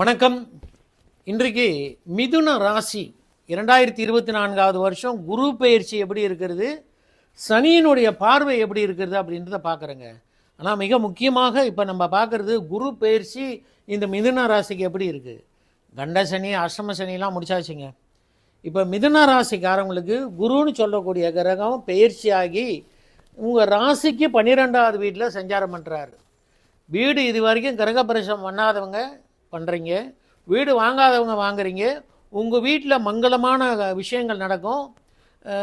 வணக்கம். இன்றைக்கு மிதுன ராசி இரண்டாயிரத்தி இருபத்தி நான்காவது வருஷம் குரு பயிற்சி எப்படி இருக்கிறது சனியினுடைய பார்வை எப்படி இருக்கிறது அப்படின்றத பார்க்குறேங்க. ஆனால் மிக முக்கியமாக இப்போ நம்ம பார்க்குறது குரு பயிற்சி இந்த மிதுன ராசிக்கு எப்படி இருக்குது கண்ட சனி அஷ்டம சனிலாம் முடிச்சாச்சுங்க. இப்போ மிதுன ராசிக்காரங்களுக்கு குருன்னு சொல்லக்கூடிய கிரகம் பயிற்சி ஆகி உங்கள் ராசிக்கு பன்னிரெண்டாவது வீட்டில் சஞ்சாரம் பண்ணுறாரு வீடு இது வரைக்கும் கிரகப்பிரவேசம் பண்ணாதவங்க பண்ணுறீங்க வீடு வாங்காதவங்க வாங்குறீங்க. உங்கள் வீட்டில் மங்களமான விஷயங்கள் நடக்கும்.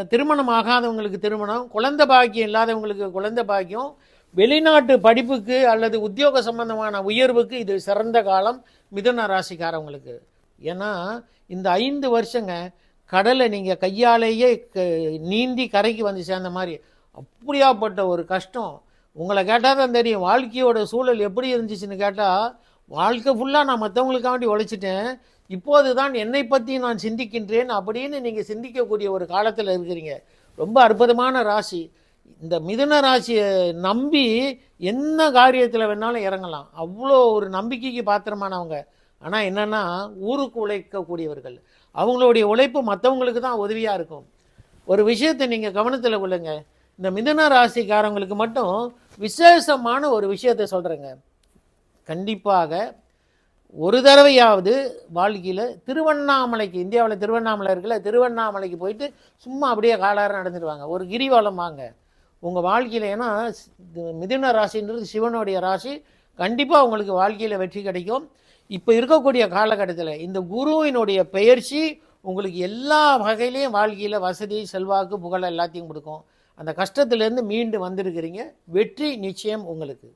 திருமணம் ஆகாதவங்களுக்கு திருமணம். குழந்தை பாக்கியம் இல்லாதவங்களுக்கு குழந்த பாக்கியம். வெளிநாட்டு படிப்புக்கு அல்லது உத்தியோக சம்பந்தமான உயர்வுக்கு இது சிறந்த காலம் மிதுன ராசிக்காரவங்களுக்கு. ஏன்னா இந்த ஐந்து வருஷங்க கடலை நீங்கள் கையாலேயே க- நீந்தி கரைக்கு வந்து சேர்ந்த மாதிரி அப்படியாப்பட்ட ஒரு கஷ்டம். உங்களை கேட்டால் தான் தெரியும். வாழ்க்கையோட சூழல் எப்படி இருந்துச்சுன்னு கேட்டால் வாழ்க்கை ஃபுல்லாக நான் மற்றவங்களுக்காண்டி உழைச்சிட்டேன். இப்போது தான் என்னை பற்றி நான் சிந்திக்கின்றேன் அப்படின்னு நீங்கள் சிந்திக்கக்கூடிய ஒரு காலத்தில் இருக்கிறீங்க. ரொம்ப அற்புதமான ராசி. இந்த மிதுன ராசியை நம்பி என்ன காரியத்தில் வேணாலும் இறங்கலாம். அவ்வளோ ஒரு நம்பிக்கைக்கு பாத்திரமானவங்க. ஆனால் என்னென்னா ஊருக்கு உழைக்கக்கூடியவர்கள். அவங்களுடைய உழைப்பு மற்றவங்களுக்கு தான் உதவியாக இருக்கும். ஒரு விஷயத்தை நீங்கள் கவனத்தில் கொள்ளுங்கள் இந்த மிதுன ராசிக்காரங்களுக்கு மட்டும் விசேஷமான ஒரு விஷயத்தை சொல்கிறேங்க கண்டிப்பாக ஒரு தடவையாவது வாழ்க்கையில் திருவண்ணாமலைக்கு இந்தியாவில் திருவண்ணாமலை இருக்குல்ல திருவண்ணாமலைக்கு போயிட்டு சும்மா அப்படியே காலாரம் நடந்துடுவாங்க ஒரு கிரிவலம் வாங்க. உங்கள் வாழ்க்கையில் ஏன்னா மிதுன ராசின்றது சிவனுடைய ராசி. கண்டிப்பாக உங்களுக்கு வாழ்க்கையில் வெற்றி கிடைக்கும். இப்போ இருக்கக்கூடிய காலகட்டத்தில் இந்த குருவினுடைய பெயர்ச்சி உங்களுக்கு எல்லா வகையிலையும் வாழ்க்கையில் வசதி செல்வாக்கு புகழ் எல்லாத்தையும் கொடுக்கும். அந்த கஷ்டத்துலேருந்து மீண்டு வந்திருக்கிறீங்க. வெற்றி நிச்சயம் உங்களுக்கு.